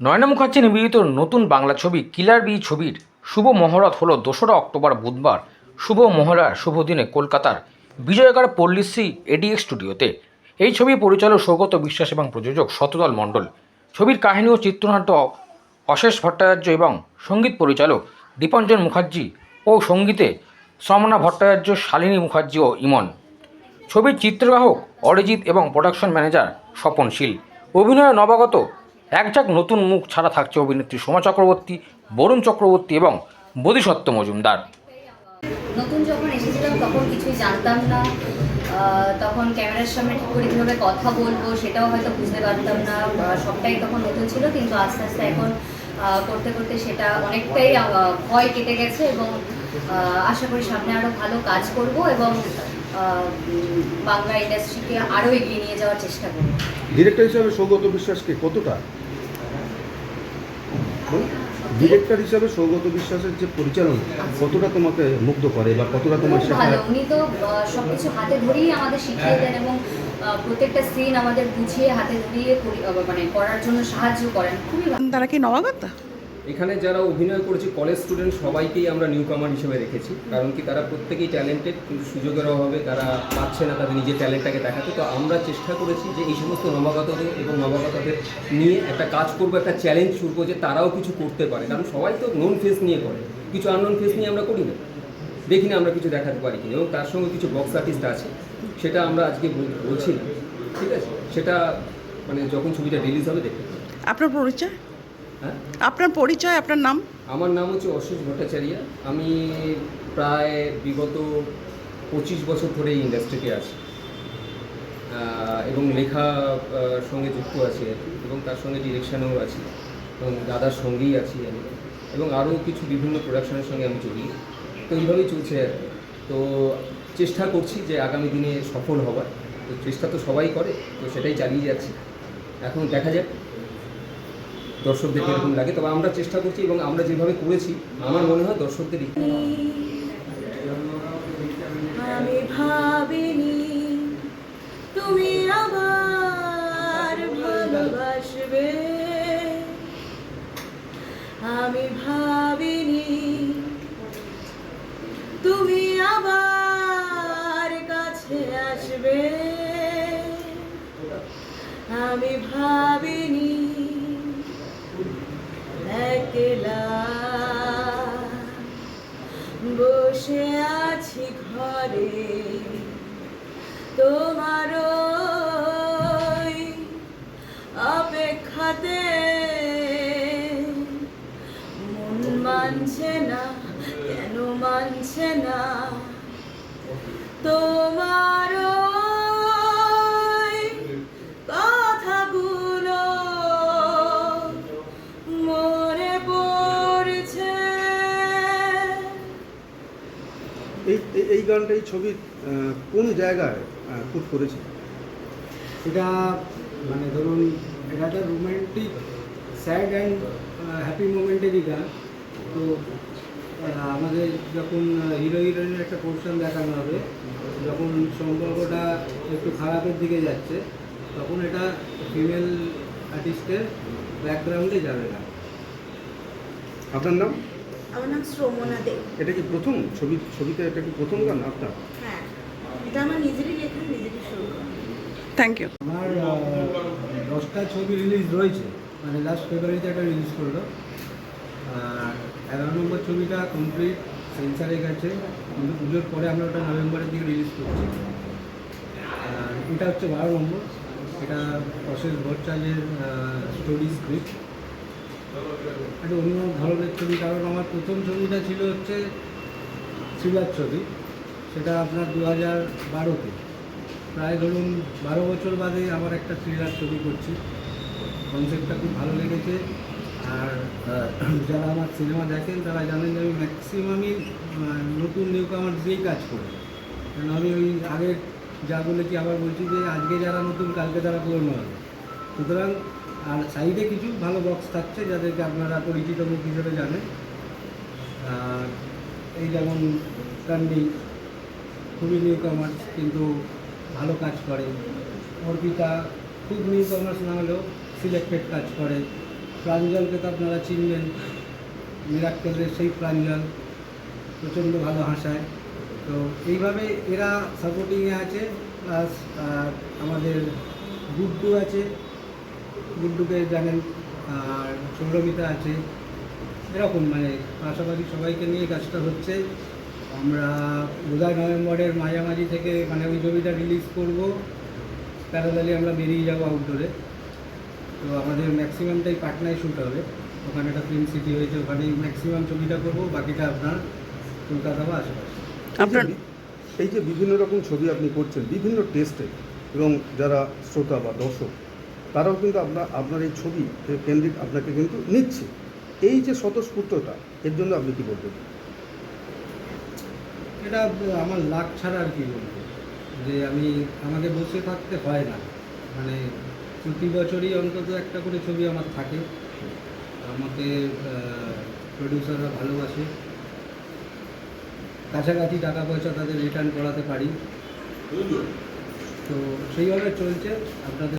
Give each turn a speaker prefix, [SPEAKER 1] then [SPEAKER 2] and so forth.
[SPEAKER 1] নয়না মুখার্জি নিবেদিত নতুন বাংলা ছবি কিলার বি ছবির শুভ মহরত হলো দোসরা অক্টোবর বুধবার। শুভ মহড়ার শুভ দিনে কলকাতার বিজয়কার পল্লিশ্রী এডিএক্স স্টুডিওতে। এই ছবি পরিচালক সৌগত বিশ্বাস এবং প্রযোজক শতদল মণ্ডল। ছবির কাহিনী ও চিত্রনাট্য অশেষ ভট্টাচার্য এবং সংগীত পরিচালক দীপঞ্জন মুখার্জি ও সঙ্গীতে সমনা ভট্টাচার্য, শালিনী মুখার্জি ও ইমন। ছবির চিত্রগ্রাহক অরিজিৎ এবং প্রোডাকশন ম্যানেজার স্বপনশীল। অভিনয়ে নবাগত একঝাক নতুন মুখ ছাড়া থাকছে অভিনেত্রী সোমা চক্রবর্তী বরুণ চক্রবর্তী এবং বোধিসত্ত্ব মজুমদার।
[SPEAKER 2] নতুন যখন এসেছিলাম তখন কিছুই জানতাম না। তখন ক্যামেরার সামনে ঠিক করে কীভাবে কথা বলব সেটাও হয়তো বুঝতে পারতাম না। সবটাই তখন নতুন ছিল কিন্তু আস্তে আস্তে এখন করতে করতে সেটা অনেকটাই ভয় কেটে গেছে এবং আশা করি সামনে আরও ভালো কাজ করব এবং বাংলা ইন্ডাস্ট্রিকে আরও এগিয়ে নিয়ে যাওয়ার চেষ্টা করব।
[SPEAKER 3] ডিরেক্টর হিসাবে সৌগত বিশ্বাসকে কতটা ডিরেক্টর হিসাবে সৌগত বিশ্বাসের যে পরিচালনা কতটা তোমাকে মুগ্ধ করে বা কতটা তোমার
[SPEAKER 2] ভালো। উনি তো সবকিছু হাতে ধরেই আমাদের শিখিয়ে দেন এবং প্রত্যেকটা সিন আমাদের বুঝিয়ে হাতে ধরিয়ে করি- মানে করার জন্য সাহায্য করেন। খুবই
[SPEAKER 4] তারা কি নবাগত?
[SPEAKER 5] এখানে যারা অভিনয় করেছে কলেজ স্টুডেন্ট সবাইকেই আমরা নিউ কামার হিসেবে রেখেছি কারণ কি, তারা প্রত্যেকেই ট্যালেন্টেড কিন্তু সুযোগের অভাবে তারা পাচ্ছে না তাদের নিজের ট্যালেন্টটাকে দেখাতে। তো আমরা চেষ্টা করেছি যে এই সমস্ত নবাগতদের এবং নবাগতদের নিয়ে একটা কাজ করব, একটা চ্যালেঞ্জ শুরু করব যে তারাও কিছু করতে পারে। কারণ সবাই তো নোন ফেস নিয়ে করে। কিছু আননোন ফেস নিয়ে আমরা করি না। দেখি না আমরা কিছু দেখাতে পারি কিনা। এবং তার সঙ্গে কিছু বক্স আর্টিস্ট আছে, সেটা আমরা আজকে বল- বলছি ঠিক আছে? সেটা মানে যখন ছবিটা রিলিজ হবে, দেখতে
[SPEAKER 4] আপনার পরিচয়?
[SPEAKER 5] হ্যাঁ?
[SPEAKER 4] আপনার পরিচয় আপনার নাম?
[SPEAKER 5] আমার নাম হচ্ছে অশেষ ভট্টাচার্য। আমি প্রায় বিগত পঁচিশ বছর ধরে এই ইন্ডাস্ট্রিতে আছি। এবং লেখা সঙ্গে যুক্ত আছি আর কি। এবং তার সঙ্গে ডিরেকশানেও আছি। এবং দাদার সঙ্গেই আছি আমি। এবং আরও কিছু বিভিন্ন প্রোডাকশনের সঙ্গে আমি জড়িয়ে। তো এইভাবেই চলছে আর কি। তো চেষ্টা করছি যে আগামী দিনে সফল হবার। তো চেষ্টা তো সবাই করে। তো সেটাই চালিয়ে যাচ্ছি। এখন দেখা যাক। দর্শকদের কীরকম লাগে? তবে আমরা চেষ্টা করছি এবং আমরা যেভাবে করেছি, আমার মনে হয় দর্শকদের
[SPEAKER 6] আমি ভাবিনি তুমি আবার ভালোবাসবে। আমি ভাবিনি তুমি আবার কাছে আসবে। আমি ভাবিনি একলা। বসে আছি ঘরে তোমার অপেক্ষাতে। মন মানছে না কেন মানছে না?
[SPEAKER 3] এই এই- গানটা এই ছবির কোন জায়গায় শুট করেছে?
[SPEAKER 7] এটা মানে ধরুন এটা একটা রোমান্টিক স্যাড অ্যান্ড হ্যাপি মোমেন্টেরই গান। তো আমাদের যখন হিরো হিরোইনের একটা পোর্শন দেখানো হবে যখন সম্পর্কটা একটু খারাপের দিকে যাচ্ছে তখন এটা ফিমেল আর্টিস্টের ব্যাকগ্রাউন্ডে যাবে না।
[SPEAKER 3] আপনার নাম?
[SPEAKER 6] আমার নাম শ্রমনা দে।
[SPEAKER 3] এটা কি প্রথম? ছবি ছবিতে এটা কি প্রথম গান আপনার?
[SPEAKER 6] হ্যাঁ। এটা আমার নিজেরই লেখা নিজেরই শুরু
[SPEAKER 4] থ্যাংক ইউ
[SPEAKER 7] আমার দশটা ছবি রিলিজ রয়েছে। মানে লাস্ট ফেব্রুয়ারিতে একটা রিলিজ করল। আর এগারো নম্বর ছবিটা কমপ্লিট সেন্সারে গেছে। কিন্তু পুজোর পরে আমরা ওটা নভেম্বরের দিকে রিলিজ করছি। আর এটা হচ্ছে বারো নম্বর। এটা অশেষ ভট্টাচার্যের স্টোরি স্ক্রিপ্ট একটা অন্য ধরনের ছবি, কারণ আমার প্রথম ছবিটা ছিল হচ্ছে থ্রিলার ছবি। সেটা আপনার দু হাজার বারোতে। প্রায় ধরুন বারো বছর বাদে আবার একটা থ্রিলার ছবি করছি। কনসেপ্টটা খুব ভালো লেগেছে। আর যারা আমার সিনেমা দেখেন, তারা জানেন যে আমি ম্যাক্সিমামই নতুন নিউ কামার দিয়েই কাজ করি। কারণ আমি ওই আগের যা বলেছি, আবার বলছি যে আজকে যারা নতুন, কালকে তারা পুরনো হবে। সুতরাং আর সাইডে কিছু ভালো বক্স থাকছে যাদেরকে আপনারা পরিচিত মুখ হিসেবে জানেন। আর এই যেমন কান্ডি খুবই নিউ কমার্স কিন্তু ভালো কাজ করে। অর্পিতা খুব নিউ কমার্স না হলেও সিলেক্টেড কাজ করে। প্রাঞ্জলকে তো আপনারা চিনবেন মিরাক্কেলের সেই প্রাঞ্জল, প্রচণ্ড ভালো হাসায়। তো এইভাবে এরা সাপোর্টিংয়ে আছে প্লাস আমাদের গুড্ডু আছে। গুড্ডুকে জানেন আর সৌরমিতা আছে। এরকম মানে পাশাপাশি সবাইকে নিয়ে কাজটা হচ্ছে। আমরা বোধহয় নভেম্বরের মাঝামাঝি থেকে মানে ওই ছবিটা রিলিজ করব। প্যারালালি আমরা বেরিয়ে যাব আউটডোরে তো আমাদের ম্যাক্সিমামটাই পাটনায় শ্যুট হবে। ওখানে একটা ফিল্ম সিটি হয়েছে ওখানেই ম্যাক্সিমাম ছবিটা করব বাকিটা আপনার কলকাতা বা আশেপাশে।
[SPEAKER 4] আপনার
[SPEAKER 3] এই যে বিভিন্ন রকম ছবি আপনি করছেন বিভিন্ন টেস্টে এবং যারা শ্রোতা বা দর্শক তারাও কিন্তু আপনার আপনার এই ছবি কেন্দ্রিক আপনাকে কিন্তু নিচ্ছে। এই যে স্বতঃস্ফূর্ততা এর জন্য আপনি কি বলবেন?
[SPEAKER 7] এটা আমার লাখ ছাড়া আর কি বলব। যে আমি, আমাকে বসে থাকতে হয় না। মানে প্রতি বছরই অন্তত একটা করে ছবি আমার থাকে। আমাকে প্রডিউসাররা ভালোবাসে। কাছাকাছি টাকা পয়সা তাদের রিটার্ন করাতে পারি। তো সেইভাবে চলছে। আপনাদের